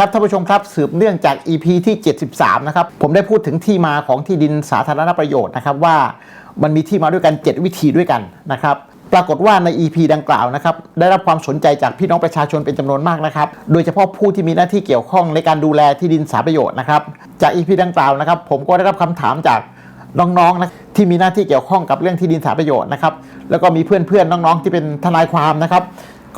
ครับท่านผู้ชมครับสืบเนื่องจาก EP ที่ 73 นะครับ ผมได้พูดถึงที่มาของที่ดินสาธารณประโยชน์นะครับว่ามันมีที่มาด้วยกัน 7 วิธีด้วยกันนะครับปรากฏว่าใน EP ดังกล่าวนะครับได้รับความสนใจจากพี่น้องประชาชนเป็นจำนวนมากนะครับ โดยเฉพาะผู้ที่มีหน้าที่เกี่ยวข้องในการดูแลที่ดินสาธารประโยชน์นะครับ จาก EP ดังกล่าวนะครับ ผมก็ได้รับคำถามจากน้องๆนะที่มีหน้าที่เกี่ยวข้องกับเรื่องที่ดินสาธารประโยชน์นะครับแล้วก็มีเพื่อนๆน้องๆที่เป็นทนายความนะครับ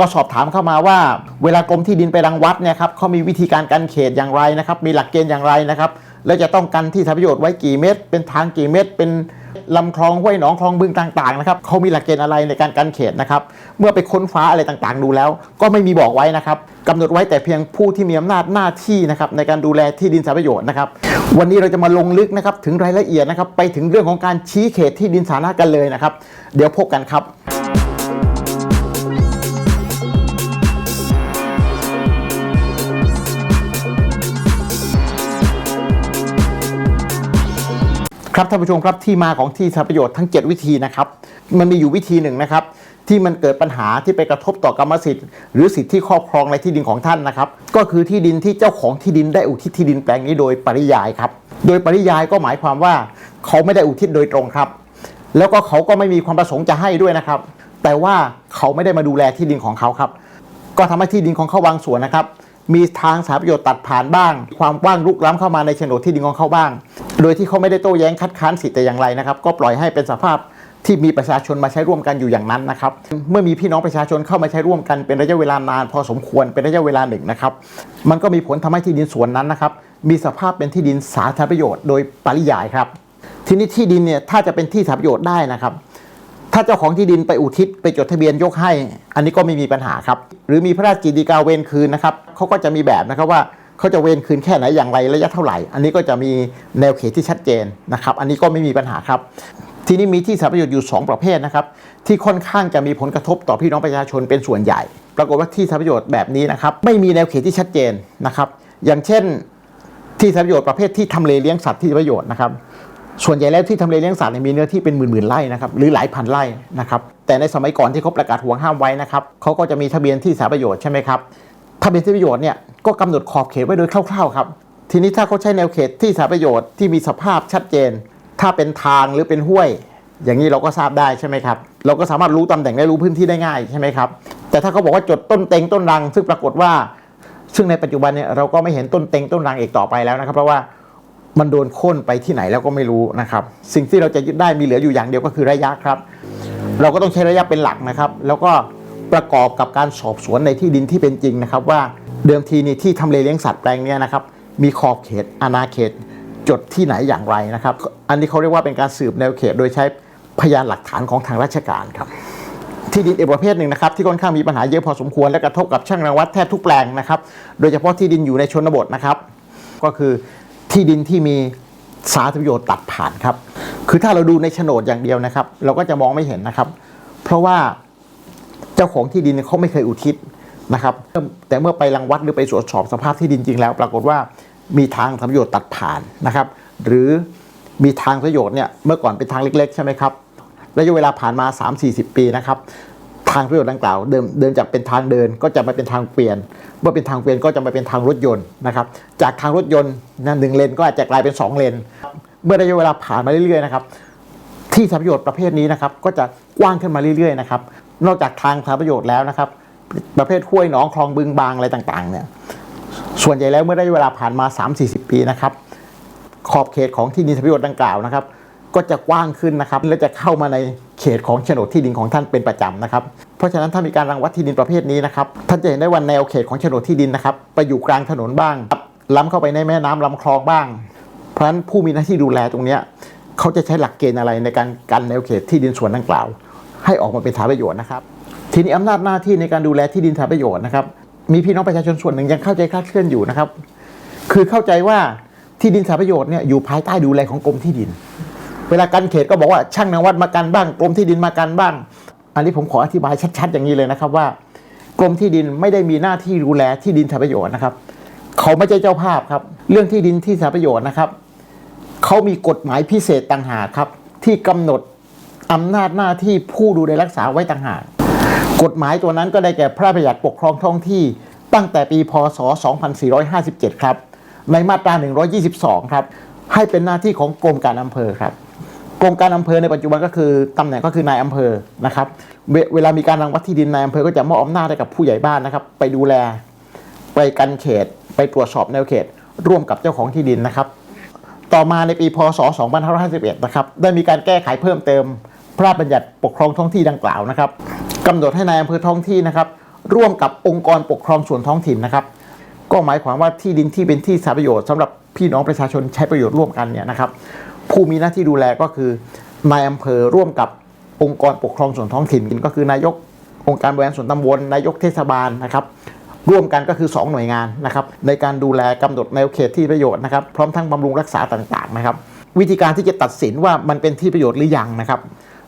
ก็สอบถามเข้ามาว่า เวลากรมที่ดินไปรังวัดเนี่ยครับเขามีวิธีการกันเขตอย่างไรนะครับ มีหลักเกณฑ์อย่างไรนะครับแล้วจะต้องกันที่ทำประโยชน์ไว้กี่เมตร เป็นทางกี่เมตร เป็นลำคลองห้วยหนองคลองบึงต่างๆนะครับเขามีหลักเกณฑ์อะไรในการกันเขตนะครับ เมื่อไปค้นฟ้าอะไรต่างๆ ดูแล้ว ก็ไม่มีบอกไว้นะครับกำหนดไว้แต่เพียงผู้ที่มีอำนาจหน้าที่นะครับในการดูแลที่ดินสาธารณประโยชน์นะครับ วันนี้เราจะมาลงลึกนะครับถึงรายละเอียดนะครับ ไปถึงเรื่องของการชี้เขตที่ดินสาธารณะกันเลยนะครับ เดี๋ยวพบกันครับ ครับท่านผู้ชมครับที่มาของที่สาธารณประโยชน์ทั้ง 7 วิธีนะครับ มันมีอยู่วิธีหนึ่งนะครับ ที่มันเกิดปัญหาที่ไปกระทบต่อกรรมสิทธิ์ หรือสิทธิที่ครอบครองในที่ดินของท่านนะครับ ก็คือที่ดินที่เจ้าของที่ดินได้อุทิศที่ดินแปลงนี้โดยปริยายครับ โดยปริยายก็หมายความว่า เขาไม่ได้อุทิศโดยตรงครับ แล้วก็เขาก็ไม่มีความประสงค์จะให้ด้วยนะครับ แต่ว่าเขาไม่ได้มาดูแลที่ดินของเขาครับ ก็ทำให้ที่ดินของเขาบางส่วนนะครับ มีทางสาธารณประโยชน์ตัดผ่านบ้าง ความว้างลุกล้ำเข้ามาในโฉนดที่ดินของเขาบ้าง โดยที่เขาไม่ได้โต้แย้งคัดค้านสิทธิ์แต่อย่างไรนะครับ ก็ปล่อยให้เป็นสภาพที่มีประชาชนมาใช้ร่วมกันอยู่อย่างนั้นนะครับ เมื่อมีพี่น้องประชาชนเข้ามาใช้ร่วมกันเป็นระยะเวลานาน พอสมควรเป็นระยะเวลาหนึ่งนะครับ มันก็มีผลทำให้ที่ดินส่วนนั้นนะครับ มีสภาพเป็นที่ดินสาธารณประโยชน์โดยปริยายครับ ทีนี้ที่ดินเนี่ยถ้าจะเป็นที่สาธารณประโยชน์ได้นะครับ ถ้าเจ้าของที่ดินไปอุทิศไปจดทะเบียนยกให้ อันนี้ก็ไม่มีปัญหาครับ หรือมีพระราชกิจฎีกาเวรคืนนะครับเขาก็จะมีแบบนะครับว่าเขาจะเวรคืนแค่ไหนอย่างไรระยะเท่าไหร่ อันนี้ก็จะมีแนวเขตที่ชัดเจนนะครับ อันนี้ก็ไม่มีปัญหาครับ ทีนี้มีที่สาประโยชน์อยู่ 2 ประเภทนะครับ ที่ค่อนข้างจะมีผลกระทบต่อพี่น้องประชาชนเป็นส่วนใหญ่ ปรากฏว่าที่สาประโยชน์แบบนี้นะครับ ไม่มีแนวเขตที่ชัดเจนนะครับ อย่างเช่น ที่สาประโยชน์ประเภทที่ทำเลเลี้ยงสัตว์ที่ประโยชน์นะครับ ส่วนใหญ่แล้วที่ทำเลเลี้ยงสัตว์มีเนื้อที่เป็นหมื่นๆไร่นะครับหรือหลายพันไร่นะครับแต่ในสมัยก่อนที่เขาประกาศห่วงห้ามไว้นะครับเขาก็จะมีทะเบียนที่สาธารณประโยชน์ใช่ไหมครับทะเบียนที่ประโยชน์เนี่ยก็กำหนดขอบเขตไว้โดยคร่าวๆครับทีนี้ถ้าเขาใช้แนวเขตที่สาธารณประโยชน์ที่มีสภาพชัดเจน ถ้าเป็นทางหรือเป็นห้วย อย่างนี้เราก็ทราบได้ใช่ไหมครับเราก็สามารถรู้ตำแหน่งได้รู้พื้นที่ได้ง่ายใช่ไหมครับแต่ถ้าเขาบอกว่าจดต้นเต็งต้นรัง ซึ่งปรากฏว่า ซึ่งในปัจจุบันเนี่ยเราก็ไม่เห็นต้นเต็งต้นรังอีกต่อไปแล้วนะครับเพราะว่า มันโดนค่นไปที่ไหนแล้วก็ไม่รู้นะครับ สิ่งที่เราจะยึดได้มีเหลืออยู่อย่างเดียวก็คือระยะครับ เราก็ต้องใช้ระยะเป็นหลักนะครับ แล้วก็ประกอบกับการสอบสวนในที่ดินที่เป็นจริงนะครับ ว่าเดิมทีนี่ที่ทำเลเลี้ยงสัตว์แปลงเนี้ยนะครับ มีขอบเขตอาณาเขต จดที่ไหนอย่างไรนะครับ อันนี้เขาเรียกว่าเป็นการสืบแนวเขต โดยใช้พยานหลักฐานของทางราชการครับ ที่ดินอีกประเภทหนึ่งนะครับที่ค่อนข้างมีปัญหาเยอะพอสมควรและกระทบกับช่างรังวัดแทบทุกแปลงนะครับ โดยเฉพาะที่ดินอยู่ในชนบทนะครับ ก็คือ ที่ดินที่มีสาธารณประโยชน์ตัดผ่านครับ คือถ้าเราดูในโฉนดอย่างเดียวนะครับ เราก็จะมองไม่เห็นนะครับ เพราะว่าเจ้าของที่ดินเขาไม่เคยอุทิศนะครับ แต่เมื่อไปรังวัดหรือไปตรวจสอบสภาพที่ดินจริงแล้ว ปรากฏว่ามีทางทำประโยชน์ตัดผ่านนะครับ หรือมีทางประโยชน์เนี่ยเมื่อก่อนเป็นทางเล็ก ๆ ใช่ไหมครับระยะเวลาผ่านมา 3-40 ปีนะครับ ทางประโยชน์ดังกล่าวเดิมเดิมจากเป็นทางเดินก็จะมาเป็นทางเปลี่ยนเมื่อเป็นทางเปลี่ยนก็จะมาเป็นทางรถยนต์นะครับจากทางรถยนต์นะหนึ่งเลนก็อาจจะกลายเป็น 2 เลน เมื่อระยะเวลาผ่านมาเรื่อยๆนะครับที่สาธารณประโยชน์ประเภทนี้นะครับก็จะกว้างขึ้นมาเรื่อยๆนะครับนอกจากทางสาประโยชน์แล้วนะครับ ประเภทห้วยหนองคลองบึงบางอะไรต่างๆเนี่ยส่วนใหญ่แล้วเมื่อระยะเวลาผ่านมา 3-40 ปีนะครับขอบเขตของที่ดินสาธารณประโยชน์ดังกล่าวนะครับ ก็จะกว้างขึ้นนะครับและจะเข้ามาใน เขตของโฉนดที่ดินของท่านเป็นประจำนะครับ เพราะฉะนั้นถ้ามีการรังวัดที่ดินประเภทนี้นะครับท่านจะเห็นได้ว่าแนวเขตของโฉนดที่ดินนะครับไปอยู่กลางถนนบ้างล้ำเข้าไปในแม่น้ำลำคลองบ้าง เพราะฉะนั้นผู้มีหน้าที่ดูแลตรงนี้เขาจะใช้หลักเกณฑ์อะไรในการกันแนวเขตที่ดินส่วนดังกล่าว ให้ออกมาเป็นสาธาประโยชน์นะครับทีนี้อำนาจหน้าที่ในการดูแลที่ดินสาธาประโยชน์นะครับมีพี่น้องประชาชนส่วนหนึ่งยังเข้าใจคลาดเคลื่อนอยู่นะครับ คือเข้าใจว่าที่ดินสาธาประโยชน์เนี่ยอยู่ภายใต้ดูแลของกรมที่ดิน เวลากันเขตก็บอกว่าช่างนวัดมากันบ้างกรมที่ดินมากันบ้าง อันนี้ผมขออธิบายชัดๆ อย่างนี้เลยนะครับว่ากรมที่ดินไม่ได้มีหน้าที่ดูแลที่ดินสาประโยชน์นะครับ เขาไม่ใช่เจ้าภาพครับ เรื่องที่ดินที่สาประโยชน์นะครับ เขามีกฎหมายพิเศษต่างหากครับ ที่กำหนดอำนาจหน้าที่ผู้ดูแลรักษาไว้ต่างหากกฎหมายตัวนั้นก็ได้แก่พระราชบัญญัติปกครองท้องที่ตั้งแต่ปีพศ 2457 ครับ ในมาตรา 122 ครับ ให้เป็นหน้าที่ของกรมการอำเภอครับ กรมการอำเภอในปัจจุบันก็คือตำแหน่งก็คือนายอำเภอนะครับเวเวลามีการรังวัดที่ดินนายอำเภอก็จะมอบอำนาจให้กับผู้ใหญ่บ้านนะครับ ไปดูแล ไปกันเขต ไปตรวจสอบแนวเขต ร่วมกับเจ้าของที่ดินนะครับ ต่อมาในปีพศ 2551 นะครับได้มีการแก้ไขเพิ่มเติม พระราชบัญญัติปกครองท้องที่ดังกล่าวนะครับกำหนดให้นายอำเภอท้องที่นะครับ ร่วมกับองค์กรปกครองส่วนท้องถิ่นนะครับ ก็หมายความว่าที่ดินที่เป็นที่สาธารณประโยชน์สำหรับพี่น้องประชาชนใช้ประโยชน์ร่วมกันเนี่ยนะครับ ผู้มีหน้าที่ดูแลก็คือนายอำเภอร่วมกับองค์กรปกครองส่วนท้องถิ่นก็คือนายกองค์การบริหารส่วนตำบลนายกเทศบาลนะครับ ร่วมกันก็คือ 2 หน่วยงานนะครับ ในการดูแลกำหนดแนวเขตที่ประโยชน์นะครับ พร้อมทั้งบำรุงรักษาต่างๆนะครับ วิธีการที่จะตัดสินว่ามันเป็นที่ประโยชน์หรือยังนะครับ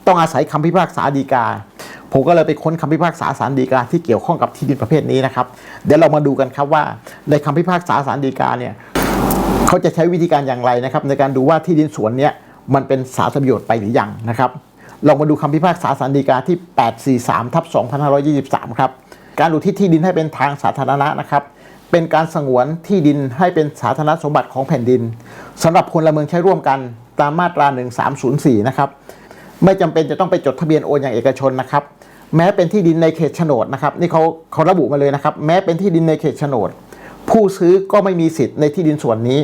ต้องอาศัยคำพิพากษาฎีกา ผมก็เลยไปค้นคำพิพากษาศาลฎีกาที่เกี่ยวข้องกับที่ดินประเภทนี้นะครับ เดี๋ยวเรามาดูกันครับว่าในคำพิพากษาศาลฎีกาเนี่ย เขาจะใช้วิธีการอย่างไรนะครับในการดูว่าที่ดินสวนเนี้ยมันเป็นสาธารณประโยชน์ไปหรือยังนะครับลองมาดูคำพิพากษาสารดีกาที่ 843ทับ2523 ครับ การอุทิศที่ดินให้เป็นทางสาธารณะนะครับ เป็นการสงวนที่ดินให้เป็นสาธารณสมบัติของแผ่นดินสำหรับพละเมืองใช้ร่วมกันตามมาตรา 1304 นะครับ ไม่จำเป็นจะต้องไปจดทะเบียนโอนอย่างเอกชนนะครับ แม้เป็นที่ดินในเขตโฉนดนะครับ นี่เขาเขาระบุมาเลยนะครับ แม้เป็นที่ดินในเขตโฉนด ผู้ซื้อก็ไม่มีสิทธิ์ในที่ดินส่วนนี้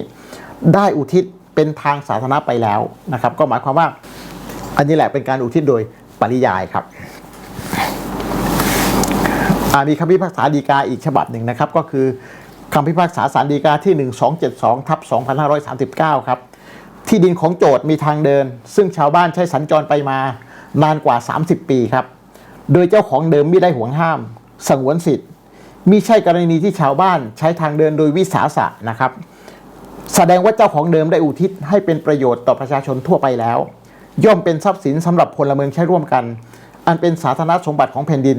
ได้อุทิศเป็นทางสาธารณะไปแล้วนะครับ ก็หมายความว่า อันนี้แหละเป็นการอุทิศโดยปริยายครับมีคำพิพากษาฎีกาอีกฉบับหนึ่งนะครับ ก็คือคำพิพากษาสารฎีกาที่ 1272ทับ2539 ครับ ที่ดินของโจทย์มีทางเดิน ซึ่งชาวบ้านใช้สัญจรไปมานานกว่า 30 ปีครับ โดยเจ้าของเดิมไม่ได้ห่วงห้ามสงวนสิทธิ์ มิใช่กรณีที่ชาวบ้านใช้ทางเดินโดยวิสาสะนะครับ แสดงว่าเจ้าของเดิมได้อุทิศให้เป็นประโยชน์ต่อประชาชนทั่วไปแล้ว ย่อมเป็นทรัพย์สินสำหรับพลเมืองใช้ร่วมกัน อันเป็นสาธารณสมบัติของแผ่นดิน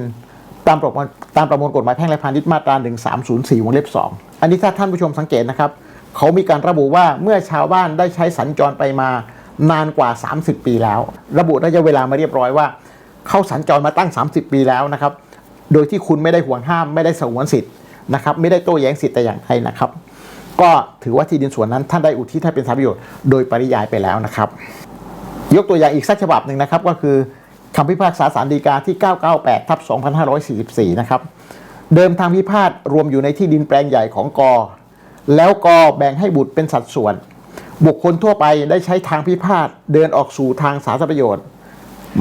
ตามประมวลตามประมวลกฎหมายแพ่งและพาณิชย์มาตรา 1304วงเล็บ 2 อันนี้ถ้าท่านผู้ชมสังเกตนะครับ เขามีการระบุว่าเมื่อชาวบ้านได้ใช้สัญจรไปมานานกว่า 30 ปีแล้ว ระบุระยะเวลามาเรียบร้อยว่า เข้าสัญจรมาตั้ง 30 ปีแล้วนะครับ โดยที่คุณไม่ได้ห่วงห้ามไม่ได้สงวนสิทธิ์นะครับไม่ได้โต้แย้งสิทธิ์แต่อย่างใดนะครับ ก็ถือว่าที่ดินส่วนนั้นท่านได้อุทิศให้เป็นสาธารณประโยชน์โดยปริยายไปแล้วนะครับ ยกตัวอย่างอีกสักฉบับหนึ่งนะครับก็คือคำพิพากษาสารดีกาที่ 998ทับ2544 นะครับ เดิมทางพิพาทรวมอยู่ในที่ดินแปลงใหญ่ของกอ แล้วกอแบ่งให้บุตรเป็นสัดส่วน บุคคลทั่วไปได้ใช้ทางพิพาทเดินออกสู่ทางสาธารณประโยชน์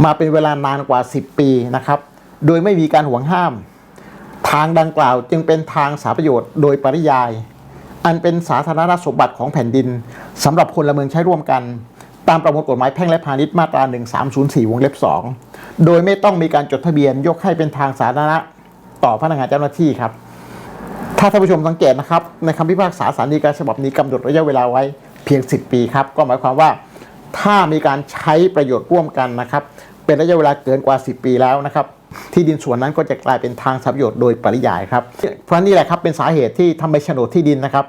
มาเป็นเวลานานกว่า 10 ปีนะครับ โดยไม่มีการห่วงห้าม ทางดังกล่าวจึงเป็นทางสารประโยชน์โดยปริยาย อันเป็นสาธารณสมบัติของแผ่นดินสำหรับพลเมืองใช้ร่วมกัน ตามประมวลกฎหมายแพ่งและพาณิชย์มาตรา 1304 วงเล็บ 2 โดยไม่ต้องมีการจดทะเบียนยกให้เป็นทางสาธารณะต่อพนักงานเจ้าหน้าที่ครับ ถ้าท่านผู้ชมสังเกตนะครับ ในคำพิพากษาสารดีกาฉบับนี้กำหนดระยะเวลาไว้เพียง 10 ปีครับ ก็หมายความว่าถ้ามีการใช้ประโยชน์ร่วมกันนะครับ เป็นระยะเวลาเกินกว่า 10 ปีแล้วนะครับ ที่ดินส่วนนั้นก็จะกลายเป็นทางสาธารณประโยชน์โดยปริยายครับ เพราะนี่แหละครับเป็นสาเหตุที่ทำให้โฉนดที่ดินนะครับ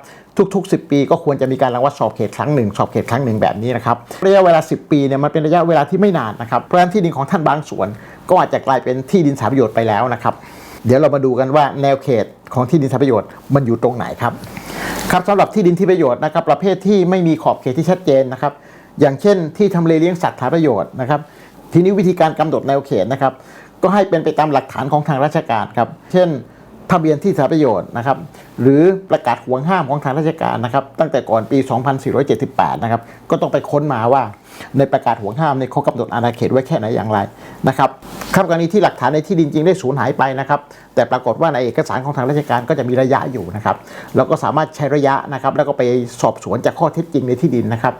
ทุก ๆ 10 ปีก็ควรจะมีการรังวัดสอบเขตครั้งหนึ่งสอบเขตครั้งหนึ่งแบบนี้นะครับระยะเวลา 10 ปีเนี่ยมันเป็นระยะเวลาที่ไม่นานนะครับเพราะฉะนั้นที่ดินของท่านบางส่วน ก็อาจจะกลายเป็นที่ดินสาประโยชน์ไปแล้วนะครับ เดี๋ยวเรามาดูกันว่าแนวเขตของที่ดินสาประโยชน์มันอยู่ตรงไหนครับครับสำหรับที่ดินที่ประโยชน์นะครับประเภทที่ไม่มีขอบเขตที่ชัดเจนนะครับอย่างเช่น ที่ทำเลเลี้ยงสัตว์สาธารณประโยชน์นะครับทีนี้วิธีการกำหนดแนวเขตนะครับ ก็ให้เป็นไปตามหลักฐานของทางราชการครับ เช่น ทะเบียนที่สาประโยชน์นะครับ หรือประกาศห่วงห้ามของทางราชการนะครับ ตั้งแต่ก่อนปี 2478 นะครับ ก็ต้องไปค้นมาว่า ในประกาศห่วงห้ามในเขากำหนดอาณาเขตไว้แค่ไหนอย่างไรนะครับครับกรณีที่หลักฐานในที่ดินจริงได้สูญหายไปนะครับ แต่ปรากฏว่าในเอกสารของทางราชการก็จะมีระยะอยู่นะครับ เราก็สามารถใช้ระยะนะครับ แล้วก็ไปสอบสวนจากข้อเท็จจริงในที่ดินนะครับ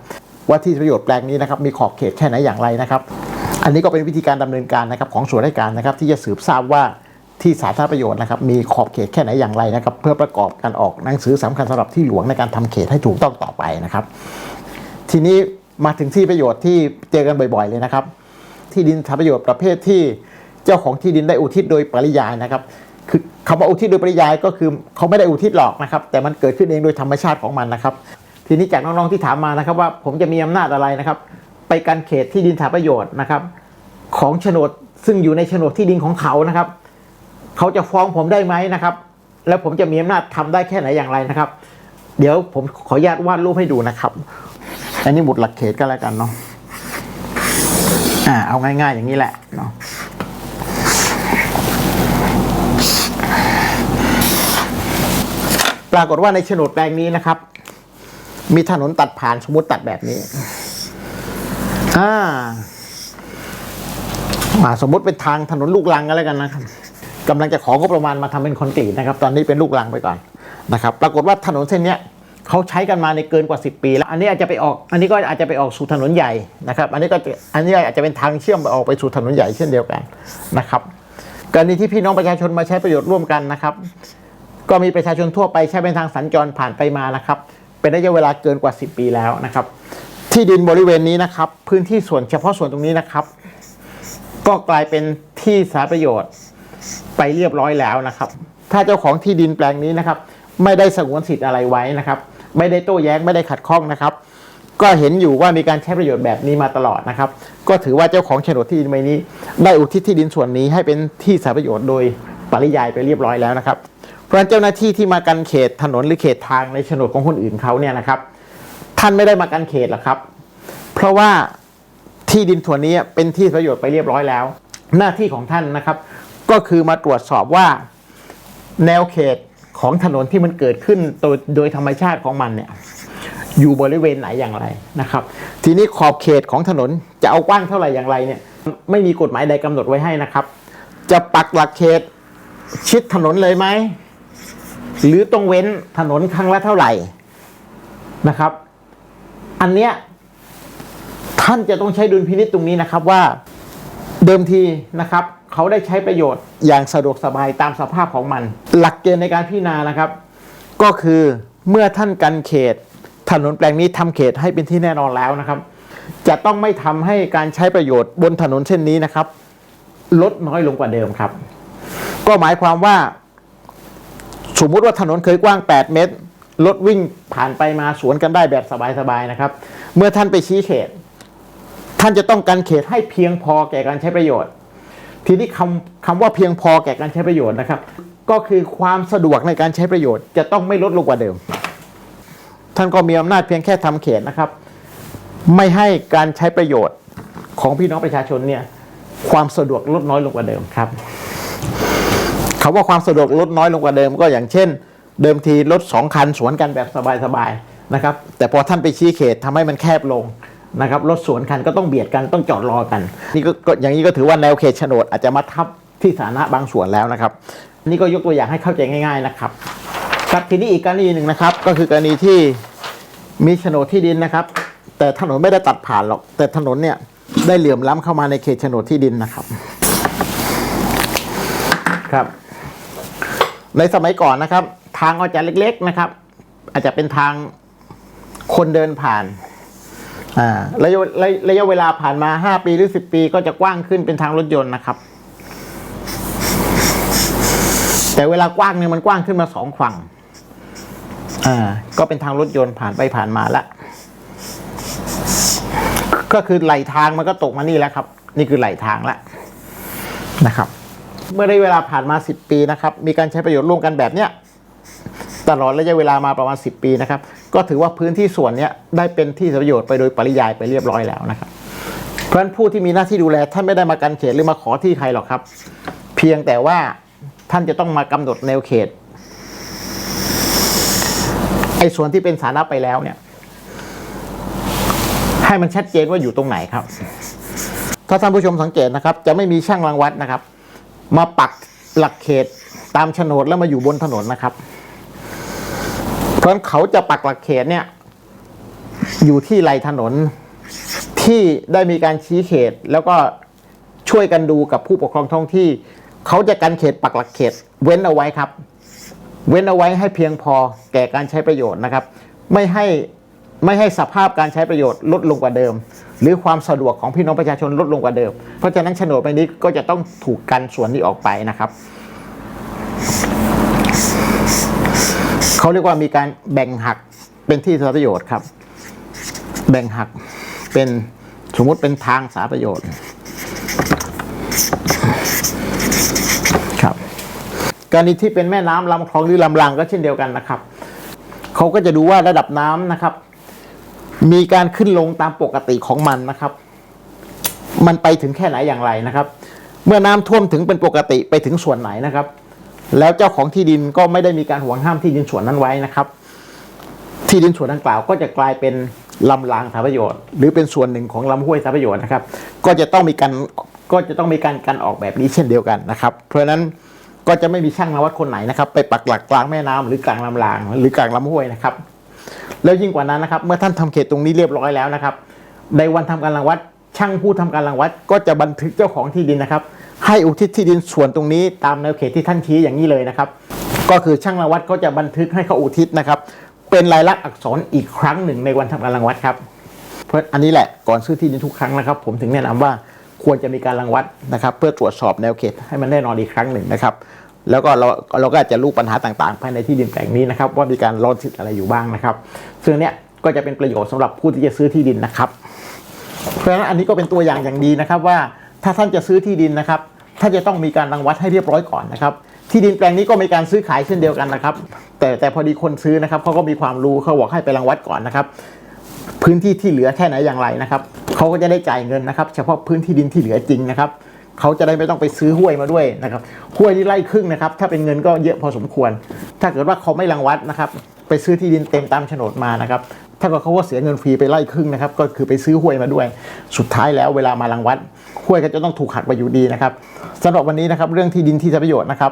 ว่าที่ประโยชน์แปลงนี้นะครับมีขอบเขตแค่ไหนอย่างไรนะครับ อันนี้ก็เป็นวิธีการดำเนินการนะครับของส่วนราชการนะครับที่จะสืบทราบว่าที่สาธารณประโยชน์นะครับมีขอบเขตแค่ไหนอย่างไรนะครับเพื่อประกอบการออกหนังสือสำคัญสำหรับที่หลวงในการทำเขตให้ถูกต้องต่อไปนะครับ ทีนี้มาถึงที่ประโยชน์ที่เจอกันบ่อยๆเลยนะครับ ที่ดินสาธารณประโยชน์ประเภทที่เจ้าของที่ดินได้อุทิศโดยปริยายนะครับคือคำว่าอุทิศโดยปริยายก็คือเขาไม่ได้อุทิศหรอกนะครับ แต่มันเกิดขึ้นเองโดยธรรมชาติของมันนะครับ ทีนี้จากน้องๆที่ถามมานะครับว่าผมจะมีอำนาจอะไรนะครับ ไปกันเขตที่ดินสาธาประโยชน์นะครับ ของโฉนดซึ่งอยู่ในโฉนดที่ดินของเขานะครับ เขาจะฟ้องผมได้ไหมนะครับ แล้วผมจะมีอำนาจทำได้แค่ไหนอย่างไรนะครับ เดี๋ยวผมขออนุญาตวาดรูปให้ดูนะครับ อันนี้หมุดหลักเขตก็แล้วกันเนาะอ่าเอาง่าย ๆ อย่างนี้แหละเนาะปรากฏว่าในโฉนดแปลงนี้นะครับ มีถนนตัดผ่านสมมติตัดแบบนี้ อ่าสมมติเป็นทางถนนลูกรังก็แล้วกันนะครับกำลังจะของบประมาณมาทำเป็นคอนกรีตนะครับ ตอนนี้เป็นลูกรังไปก่อนนะครับ ปรากฏว่าถนนเส้นนี้เขาใช้กันมาในเกินกว่า 10 ปี แล้ว อันนี้อาจจะไปออก อันนี้ก็อาจจะไปออกสู่ถนนใหญ่นะครับ อันนี้ก็อันนี้อาจจะเป็นทางเชื่อมไปออกไปสู่ถนนใหญ่เช่นเดียวกันนะครับกรณีที่พี่น้องประชาชนมาใช้ประโยชน์ร่วมกันนะครับ ก็มีประชาชนทั่วไปใช้เป็นทางสัญจรผ่านไปมานะครับ เป็นระยะเวลาเกินกว่า 10 ปีแล้วนะครับ ที่ดินบริเวณนี้นะครับ พื้นที่ส่วนเฉพาะส่วนตรงนี้นะครับ ก็กลายเป็นที่สารประโยชน์ไปเรียบร้อยแล้วนะครับ ถ้าเจ้าของที่ดินแปลงนี้นะครับ ไม่ได้สงวนสิทธิ์อะไรไว้นะครับ ไม่ได้โต้แย้งไม่ได้ขัดข้องนะครับ ก็เห็นอยู่ว่ามีการใช้ประโยชน์แบบนี้มาตลอดนะครับ ก็ถือว่าเจ้าของโฉนดที่ดินใบนี้ ได้อุทิศที่ดินส่วนนี้ให้เป็นที่สารประโยชน์โดยปริยายไปเรียบร้อยแล้วนะครับ เพราะเจ้าหน้าที่ที่มากันเขตถนนหรือเขตทางในโฉนดของคนอื่นเขาเนี่ยนะครับ ท่านไม่ได้มากันเขตหรอกครับ เพราะว่าที่ดินส่วนนี้เป็นที่ประโยชน์ไปเรียบร้อยแล้ว หน้าที่ของท่านนะครับ ก็คือมาตรวจสอบว่าแนวเขตของถนนที่มันเกิดขึ้นโดยโดยธรรมชาติของมันเนี่ยอยู่บริเวณไหนอย่างไรนะครับ ทีนี้ขอบเขตของถนนจะเอากว้างเท่าไหร่อย่างไรเนี่ยไม่มีกฎหมายใดกำหนดไว้ให้นะครับ จะปักหลักเขตชิดถนนเลยไหมหรือต้องเว้นถนนครั้งละเท่าไหร่นะครับ อันเนี้ยท่านจะต้องใช้ดุลพินิจตรงนี้นะครับว่าเดิมทีนะครับเขาได้ใช้ประโยชน์อย่างสะดวกสบายตามสภาพของมัน หลักเกณฑ์ในการพิจารณานะครับ ก็คือเมื่อท่านกันเขต ถนนแปลงนี้ทำเขตให้เป็นที่แน่นอนแล้วนะครับ จะต้องไม่ทำให้การใช้ประโยชน์บนถนนเส้นนี้นะครับ ลดน้อยลงกว่าเดิมครับ ก็หมายความว่า สมมุติว่าถนนเคยกว้าง 8 เมตร รถวิ่งผ่านไปมาสวนกันได้แบบสบายๆนะครับ เมื่อท่านไปชี้เขต ท่านจะต้องกันเขตให้เพียงพอแก่การใช้ประโยชน์ ทีนี้คำคำว่าเพียงพอแก่การใช้ประโยชน์นะครับ ก็คือความสะดวกในการใช้ประโยชน์ จะต้องไม่ลดลงกว่าเดิม ท่านก็มีอำนาจเพียงแค่ทำเขตนะครับ ไม่ให้การใช้ประโยชน์ของพี่น้องประชาชนเนี่ยความสะดวกลดน้อยลงกว่าเดิมครับคำว่าความสะดวกลดน้อยลงกว่าเดิมก็อย่างเช่น เดิมทีรถสองคันสวนกันแบบสบายๆนะครับ แต่พอท่านไปชี้เขตทำให้มันแคบลงนะครับรถสวนคันก็ต้องเบียดกันต้องจอดรอกัน นี่ก็อย่างนี้ก็ถือว่าแนวเขตโฉนดอาจจะมาทับที่สาธารณะบางส่วนแล้วนะครับ นี่ก็ยกตัวอย่างให้เข้าใจง่าย ๆนะครับครับทีนี้อีกกรณีหนึ่งนะครับ ก็คือกรณีที่มีโฉนดที่ดินนะครับ แต่ถนนไม่ได้ตัดผ่านหรอก แต่ถนนเนี่ยได้เหลื่อมล้ำเข้ามาในเขตโฉนดที่ดินนะครับครับ ในสมัยก่อนนะครับ ทางก็จะเล็ก ๆนะครับ อาจจะเป็นทางคนเดินผ่านอ่าระยะระยะระยะเวลาผ่านมาห้าปีหรือสิบปีก็จะกว้างขึ้นเป็นทางรถยนต์นะครับ แต่เวลากว้างเนี่ยมันกว้างขึ้นมาสองฝั่งอ่าก็เป็นทางรถยนต์ผ่านไปผ่านมาล้วก็คือไหลทางมันก็ตกมานี่แล้วครับ นี่คือไหลทางล้วนะครับ เมื่อได้เวลาผ่านมา 10 ปีนะครับ มีการใช้ประโยชน์ร่วมกันแบบเนี้ย ตลอดระยะเวลามาประมาณ 10 ปีนะครับ ก็ถือว่าพื้นที่ส่วนนี้ได้เป็นที่ประโยชน์ไปโดยปริยายไปเรียบร้อยแล้วนะครับ เพราะฉะนั้นผู้ที่มีหน้าที่ดูแลท่านไม่ได้มากันเขตหรือมาขอที่ใครหรอกครับ เพียงแต่ว่าท่านจะต้องมากำหนดแนวเขตไอ้ส่วนที่เป็นสาธารณะไปแล้วเนี่ย ให้มันชัดเจนว่าอยู่ตรงไหนครับ ถ้าท่านผู้ชมสังเกตนะครับ จะไม่มีช่างรังวัดนะครับ มาปักหลักเขตตามโฉนดแล้วมาอยู่บนถนนนะครับ ราะฉะนั้นเขาจะปักหลักเขตเนี่ย อยู่ที่ไหลถนนที่ได้มีการชี้เขตแล้วก็ช่วยกันดูกับผู้ปกครองท้องที่ เขาจะกันเขตปักหลักเขต เว้นเอาไว้ครับ เว้นเอาไว้ให้เพียงพอแก่การใช้ประโยชน์นะครับ ไม่ให้ไม่ให้สภาพการใช้ประโยชน์ลดลงกว่าเดิม หรือความสะดวกของพี่น้องประชาชนลดลงกว่าเดิม เพราะฉะนั้นโฉนดใบนี้ก็จะต้องถูกกันส่วนนี้ออกไปนะครับ เขาเรียกว่ามีการแบ่งหักเป็นที่สารณประโยชน์ครับ แบ่งหักเป็นสมมุติเป็นทางสารประโยชน์ครับกรณีที่เป็นแม่น้ำลำคลองหรือลำรางก็เช่นเดียวกันนะครับเขาก็จะดูว่าระดับน้ำนะครับ มีการขึ้นลงตามปกติของมันนะครับ มันไปถึงแค่ไหนอย่างไรนะครับ เมื่อน้ำท่วมถึงเป็นปกติไปถึงส่วนไหนนะครับ แล้วเจ้าของที่ดินก็ไม่ได้มีการห่วงห้ามที่ดินส่วนนั้นไว้นะครับ ที่ดินส่วนดังกล่าวก็จะกลายเป็นลำรางสาประโยชน์ หรือเป็นส่วนหนึ่งของลำห้วยสาประโยชน์นะครับ ก็จะต้องมีการก็จะต้องมีการกันออกแบบนี้เช่นเดียวกันนะครับ เพราะฉะนั้นก็จะไม่มีช่างนวัดคนไหนนะครับ ไปปักหลักกลางแม่น้ำหรือกลางลำราง หรือกลางลำห้วยนะครับ แล้วยิ่งกว่านั้นนะครับ เมื่อท่านทำเขตตรงนี้เรียบร้อยแล้วนะครับ ในวันทำการรังวัดช่างผู้ทำการรังวัดก็จะบันทึกเจ้าของที่ดินนะครับ ให้อุทิศที่ดินส่วนตรงนี้ตามแนวเขตที่ท่านชี้อย่างนี้เลยนะครับ ก็คือช่างรังวัดก็จะบันทึกให้เขาอุทิศนะครับ เป็นลายลักษณ์อักษรอีกครั้งหนึ่งในวันทำการรังวัดครับ เพราะอันนี้แหละก่อนซื้อที่ดินทุกครั้งนะครับ ผมถึงแนะนำว่าควรจะมีการรังวัดนะครับ เพื่อตรวจสอบแนวเขตให้มันแน่นอนอีกครั้งหนึ่งนะครับ แล้วก็เราเราก็จะรู้ปัญหาต่างๆ ภายในที่ดินแปลงนี้นะครับ ว่ามีการร้อนสิทธิ์อะไรอยู่บ้างนะครับ ซึ่งเนี้ยก็จะเป็นประโยชน์สำหรับผู้ที่จะซื้อที่ดินนะครับ เพราะฉะนั้นอันนี้ก็เป็นตัวอย่างอย่างดีนะครับว่า ถ้าท่านจะซื้อที่ดินนะครับท่านจะต้องมีการรังวัดให้เรียบร้อยก่อนนะครับ ที่ดินแปลงนี้ก็มีการซื้อขายเช่นเดียวกันนะครับ แต่แต่พอดีคนซื้อนะครับเขาก็มีความรู้เขาบอกให้ไปรังวัดก่อนนะครับ พื้นที่ที่เหลือแค่ไหนอย่างไรนะครับเขาก็จะได้จ่ายเงินนะครับ เฉพาะพื้นที่ดินที่เหลือจริงนะครับเขาจะได้ไม่ต้องไปซื้อห้วยมาด้วยนะครับห้วยที่ไร่ครึ่งนะครับ ถ้าเป็นเงินก็เยอะพอสมควร ถ้าเกิดว่าเขาไม่รังวัดนะครับ ไปซื้อที่ดินเต็มตามโฉนดมานะครับ ถ้าเกิดเขาก็เสียเงินฟรีไปไล่ครึ่งนะครับ ก็คือไปซื้อห้วยมาด้วย สุดท้ายแล้วเวลามารังวัดห้วยก็จะต้องถูกหักไปอยู่ดีนะครับสำหรับวันนี้นะครับเรื่องที่ดินที่ใช้ประโยชน์นะครับ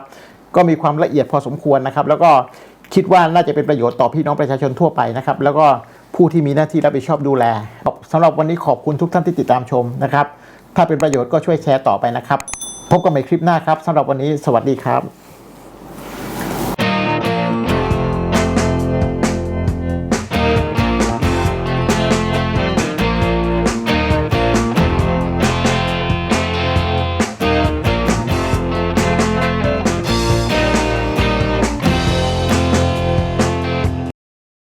ก็มีความละเอียดพอสมควรนะครับ แล้วก็คิดว่าน่าจะเป็นประโยชน์ต่อพี่น้องประชาชนทั่วไปนะครับ แล้วก็ผู้ที่มีหน้าที่รับผิดชอบดูแลสำหรับวันนี้ขอบคุณทุกท่านที่ติดตามชมนะครับ ถ้าเป็นประโยชน์ก็ช่วยแชร์ต่อไปนะครับ พบกันใหม่คลิปหน้าครับสำหรับวันนี้สวัสดีครับ